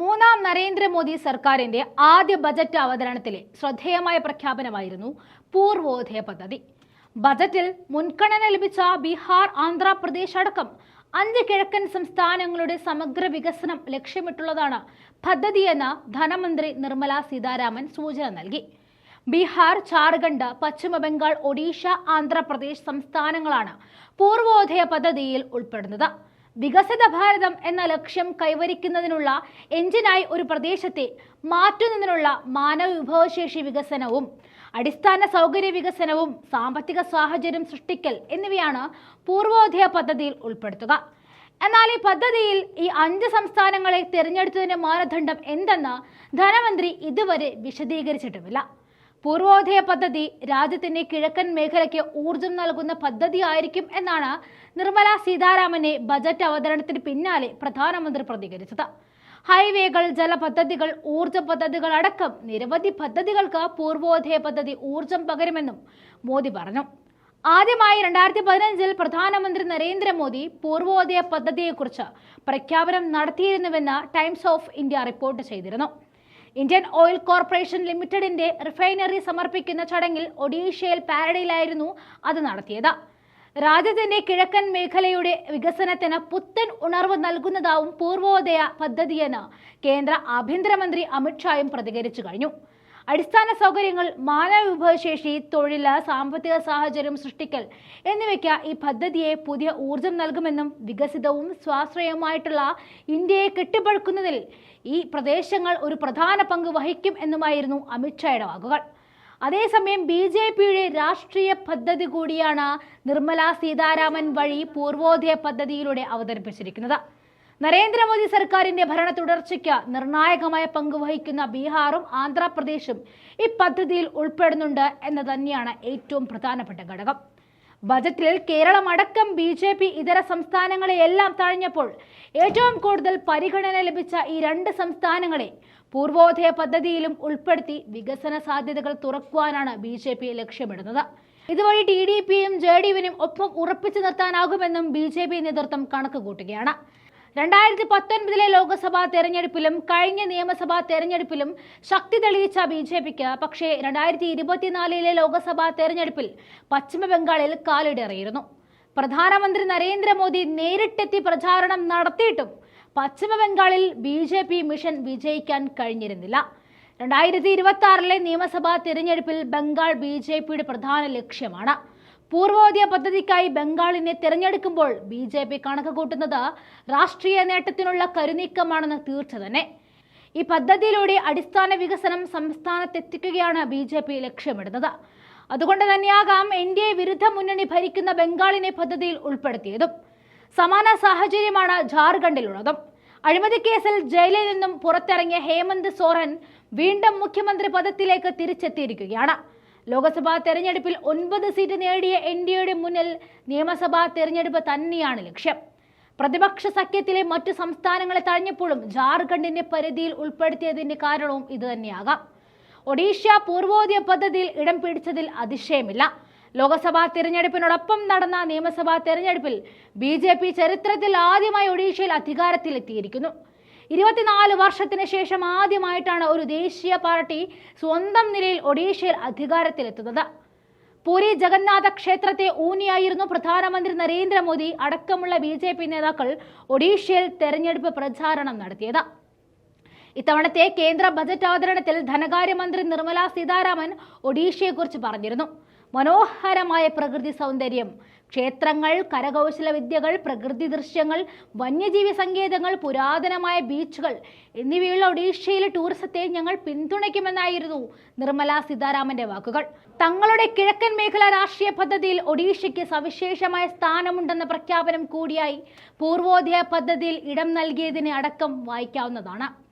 മൂന്നാം നരേന്ദ്രമോദി സർക്കാരിന്റെ ആദ്യ ബജറ്റ് അവതരണത്തിലെ ശ്രദ്ധേയമായ പ്രഖ്യാപനമായിരുന്നു പൂർവോദയ പദ്ധതി. ബജറ്റിൽ മുൻഗണന ലഭിച്ച ബീഹാർ ആന്ധ്രാപ്രദേശ് അടക്കം അഞ്ച് കിഴക്കൻ സംസ്ഥാനങ്ങളുടെ സമഗ്ര വികസനം ലക്ഷ്യമിട്ടുള്ളതാണ് പദ്ധതിയെന്ന് ധനമന്ത്രി നിർമ്മല സീതാരാമൻ സൂചന നൽകി. ബീഹാർ ജാർഖണ്ഡ് പശ്ചിമ ബംഗാൾ ഒഡീഷ ആന്ധ്രാപ്രദേശ് സംസ്ഥാനങ്ങളാണ് പൂർവോദയ പദ്ധതിയിൽ ഉൾപ്പെടുന്നത്. വികസിത ഭാരതം എന്ന ലക്ഷ്യം കൈവരിക്കുന്നതിനുള്ള എഞ്ചിനായി ഒരു പ്രദേശത്തെ മാറ്റുന്നതിനുള്ള മാനവ വിഭവശേഷി വികസനവും അടിസ്ഥാന സൗകര്യ വികസനവും സാമ്പത്തിക സാഹചര്യം സൃഷ്ടിക്കൽ എന്നിവയാണ് പൂർവോദയ പദ്ധതിയിൽ ഉൾപ്പെടുത്തുക. എന്നാൽ ഈ പദ്ധതിയിൽ ഈ അഞ്ച് സംസ്ഥാനങ്ങളെ തിരഞ്ഞെടുത്തതിന്റെ മാനദണ്ഡം എന്തെന്ന് ധനമന്ത്രി ഇതുവരെ വിശദീകരിച്ചിട്ടുമില്ല. പൂർവോദയ പദ്ധതി രാജ്യത്തിന്റെ കിഴക്കൻ മേഖലയ്ക്ക് ഊർജം നൽകുന്ന പദ്ധതിയായിരിക്കും എന്നാണ് നിർമ്മല സീതാരാമനെ ബജറ്റ് അവതരണത്തിന് പിന്നാലെ പ്രധാനമന്ത്രി പ്രതികരിച്ചത്. ഹൈവേകൾ ജലപദ്ധതികൾ ഊർജ പദ്ധതികൾ അടക്കം നിരവധി പദ്ധതികൾക്ക് പൂർവോദയ പദ്ധതി ഊർജം പകരുമെന്നും മോദി പറഞ്ഞു. ആദ്യമായി രണ്ടായിരത്തി പതിനഞ്ചിൽ പ്രധാനമന്ത്രി നരേന്ദ്രമോദി പൂർവോദയ പദ്ധതിയെക്കുറിച്ച് പ്രഖ്യാപനം നടത്തിയിരുന്നുവെന്ന് ടൈംസ് ഓഫ് ഇന്ത്യ റിപ്പോർട്ട് ചെയ്തിരുന്നു. ഇന്ത്യൻ ഓയിൽ കോർപ്പറേഷൻ ലിമിറ്റഡിന്റെ റിഫൈനറി സമർപ്പിക്കുന്ന ചടങ്ങിൽ ഒഡീഷയിൽ പാരഡയിലായിരുന്നു അത് നടത്തിയത്. രാജ്യത്തിന്റെ കിഴക്കൻ മേഖലയുടെ വികസനത്തിന് പുത്തൻ ഉണർവ് നൽകുന്നതാവും പൂർവോദയ പദ്ധതിയെന്ന് കേന്ദ്ര ആഭ്യന്തരമന്ത്രി അമിത്ഷായും പ്രതികരിച്ചു കഴിഞ്ഞു. അടിസ്ഥാന സൗകര്യങ്ങൾ മാനവ വിഭവശേഷി തൊഴിൽ സാമ്പത്തിക സാഹചര്യം സൃഷ്ടിക്കൽ എന്നിവയ്ക്ക് ഈ പദ്ധതിയെ പുതിയ ഊർജം നൽകുമെന്നും വികസിതവും സ്വാശ്രയവുമായിട്ടുള്ള ഇന്ത്യയെ കെട്ടിപ്പടുക്കുന്നതിൽ ഈ പ്രദേശങ്ങൾ ഒരു പ്രധാന പങ്ക് വഹിക്കും എന്നുമായിരുന്നു അമിത്ഷായുടെ വാക്കുകൾ. അതേസമയം ബി ജെ പിയുടെ രാഷ്ട്രീയ പദ്ധതി കൂടിയാണ് നിർമ്മല സീതാരാമൻ വഴി പൂർവോദയ പദ്ധതിയിലൂടെ അവതരിപ്പിച്ചിരിക്കുന്നത്. നരേന്ദ്രമോദി സർക്കാരിന്റെ ഭരണ തുടർച്ചയ്ക്ക് നിർണായകമായ പങ്ക് വഹിക്കുന്ന ബീഹാറും ആന്ധ്രാപ്രദേശും ഈ പദ്ധതിയിൽ ഉൾപ്പെടുന്നുണ്ട് എന്ന് തന്നെയാണ് ഏറ്റവും പ്രധാനപ്പെട്ട ഘടകം. ബജറ്റിൽ കേരളം അടക്കം ബി ജെ പി ഇതര സംസ്ഥാനങ്ങളെയെല്ലാം തഴഞ്ഞപ്പോൾ ഏറ്റവും കൂടുതൽ പരിഗണന ലഭിച്ച ഈ രണ്ട് സംസ്ഥാനങ്ങളെ പൂർവോദയ പദ്ധതിയിലും ഉൾപ്പെടുത്തി വികസന സാധ്യതകൾ തുറക്കുവാനാണ് ബി ജെ പി ലക്ഷ്യമിടുന്നത്. ഇതുവഴി ടി ഡി പിയും ജെ ഡി യുവിനും ഒപ്പം ഉറപ്പിച്ചു നിർത്താനാകുമെന്നും ബി ജെ പി നേതൃത്വം കണക്ക് കൂട്ടുകയാണ് രണ്ടായിരത്തി പത്തൊൻപതിലെ ലോക്സഭാ തെരഞ്ഞെടുപ്പിലും കഴിഞ്ഞ നിയമസഭാ തെരഞ്ഞെടുപ്പിലും ശക്തി തെളിയിച്ച ബി ജെ പിക്ക് പക്ഷേ രണ്ടായിരത്തി ഇരുപത്തിനാലിലെ ലോക്സഭാ തെരഞ്ഞെടുപ്പിൽ പശ്ചിമബംഗാളിൽ കാലിടറിയിരുന്നു. പ്രധാനമന്ത്രി നരേന്ദ്രമോദി നേരിട്ടെത്തി പ്രചാരണം നടത്തിയിട്ടും പശ്ചിമബംഗാളിൽ ബി ജെ പി മിഷൻ വിജയിക്കാൻ കഴിഞ്ഞിരുന്നില്ല. രണ്ടായിരത്തി ഇരുപത്തി ആറിലെ നിയമസഭാ തിരഞ്ഞെടുപ്പിൽ ബംഗാൾ ബി ജെ പിയുടെ പ്രധാന ലക്ഷ്യമാണ്. പൂർവോദയ പദ്ധതിക്കായി ബംഗാളിനെ തിരഞ്ഞെടുക്കുമ്പോൾ ബി ജെ പി കണക്ക് കൂട്ടുന്നത് രാഷ്ട്രീയ നേട്ടത്തിനുള്ള കരുനീക്കമാണെന്ന് തീർച്ച തന്നെ. ഈ പദ്ധതിയിലൂടെ അടിസ്ഥാന വികസനം സംസ്ഥാനത്തെത്തിക്കുകയാണ് ബി ജെ പി ലക്ഷ്യമിടുന്നത്. അതുകൊണ്ട് തന്നെയാകാം എൻ ഡി എ വിരുദ്ധ മുന്നണി ഭരിക്കുന്ന ബംഗാളിനെ പദ്ധതിയിൽ ഉൾപ്പെടുത്തിയതും. സമാന സാഹചര്യമാണ് ജാർഖണ്ഡിലുള്ളതും. അഴിമതി കേസിൽ ജയിലിൽ നിന്നും പുറത്തിറങ്ങിയ ഹേമന്ത് സോറൻ വീണ്ടും മുഖ്യമന്ത്രി പദത്തിലേക്ക് തിരിച്ചെത്തിയിരിക്കുകയാണ്. ലോക്സഭാ തെരഞ്ഞെടുപ്പിൽ ഒൻപത് സീറ്റ് നേടിയ എൻ ഡി എയുടെ മുന്നിൽ നിയമസഭാ തെരഞ്ഞെടുപ്പ് തന്നെയാണ് ലക്ഷ്യം. പ്രതിപക്ഷ സഖ്യത്തിലെ മറ്റു സംസ്ഥാനങ്ങളെ തഴഞ്ഞപ്പോഴും ജാർഖണ്ഡിന്റെ പരിധിയിൽ ഉൾപ്പെടുത്തിയതിന്റെ കാരണവും ഇതുതന്നെയാകാം ഒഡീഷ പൂർവോദയ പദ്ധതിയിൽ ഇടം പിടിച്ചതിൽ അതിശയമില്ല. ലോകസഭാ തിരഞ്ഞെടുപ്പിനോടൊപ്പം നടന്ന നിയമസഭാ തിരഞ്ഞെടുപ്പിൽ ബി ചരിത്രത്തിൽ ആദ്യമായി ഒഡീഷയിൽ അധികാരത്തിലെത്തിയിരിക്കുന്നു. ഇരുപത്തിനാല് വർഷത്തിന് ശേഷം ആദ്യമായിട്ടാണ് ഒരു ദേശീയ പാർട്ടി സ്വന്തം നിലയിൽ ഒഡീഷയിൽ അധികാരത്തിലെത്തുന്നത്. പുരി ജഗന്നാഥ ക്ഷേത്രത്തെ ഊന്നിയായിരുന്നു പ്രധാനമന്ത്രി നരേന്ദ്രമോദി അടക്കമുള്ള ബി ജെ പി നേതാക്കൾ ഒഡീഷയിൽ തെരഞ്ഞെടുപ്പ് പ്രചാരണം നടത്തിയത്. ഇത്തവണത്തെ കേന്ദ്ര ബജറ്റ് അവതരണത്തിൽ ധനകാര്യമന്ത്രി നിർമ്മല സീതാരാമൻ ഒഡീഷയെക്കുറിച്ച് പറഞ്ഞിരുന്നു. മനോഹരമായ പ്രകൃതി സൗന്ദര്യം. ക്ഷേത്രങ്ങൾ കരകൗശല വിദ്യകൾ പ്രകൃതി ദൃശ്യങ്ങൾ വന്യജീവി സങ്കേതങ്ങൾ പുരാതനമായ ബീച്ചുകൾ എന്നിവയുള്ള ഒഡീഷയിലെ ടൂറിസത്തെ ഞങ്ങൾ പിന്തുണയ്ക്കുമെന്നായിരുന്നു നിർമ്മല സീതാരാമന്റെ വാക്കുകൾ. തങ്ങളുടെ കിഴക്കൻ മേഖല രാഷ്ട്രീയ പദ്ധതിയിൽ ഒഡീഷയ്ക്ക് സവിശേഷമായ സ്ഥാനമുണ്ടെന്ന പ്രഖ്യാപനം കൂടിയായി പൂർവോദയ പദ്ധതിയിൽ ഇടം നൽകിയതിനെ അടക്കം വായിക്കാവുന്നതാണ്.